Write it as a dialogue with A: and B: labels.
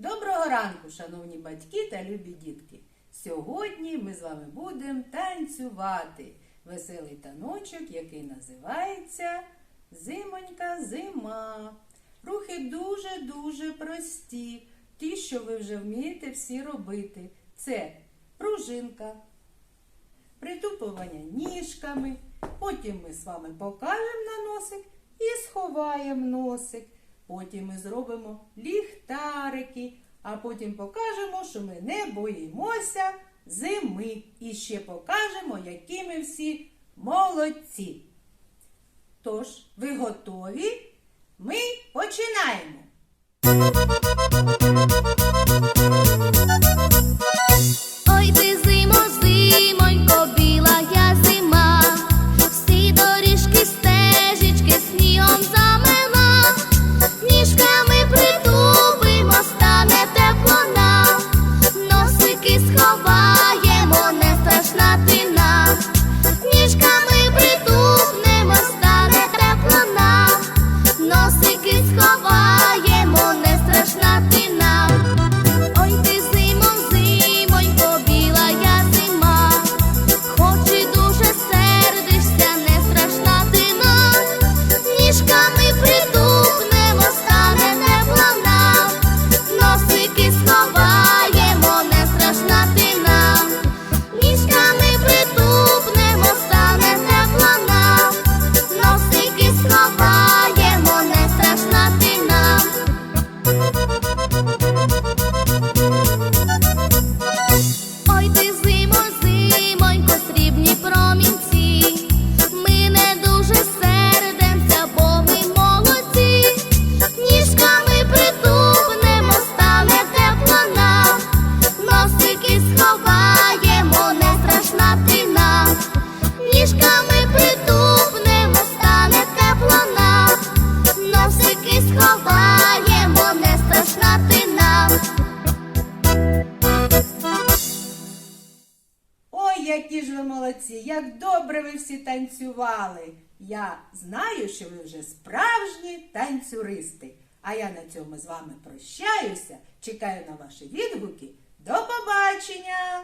A: Доброго ранку, шановні батьки та любі дітки. Сьогодні ми з вами будемо танцювати веселий таночок, який називається Зимонька зима. Рухи дуже-дуже прості. Ті, що ви вже вмієте всі робити. Це пружинка, притупування ніжками. Потім ми з вами покажемо на носик і сховаємо носик. Потім ми зробимо ліхтарики, а потім покажемо, що ми не боїмося зими. І ще покажемо, які ми всі молодці. Тож, ви готові? Ми починаємо. escova. Які ж ви молодці! Як добре ви всі танцювали! Я знаю, що ви вже справжні танцюристи. А я на цьому з вами прощаюся. Чекаю на ваші відгуки. До побачення!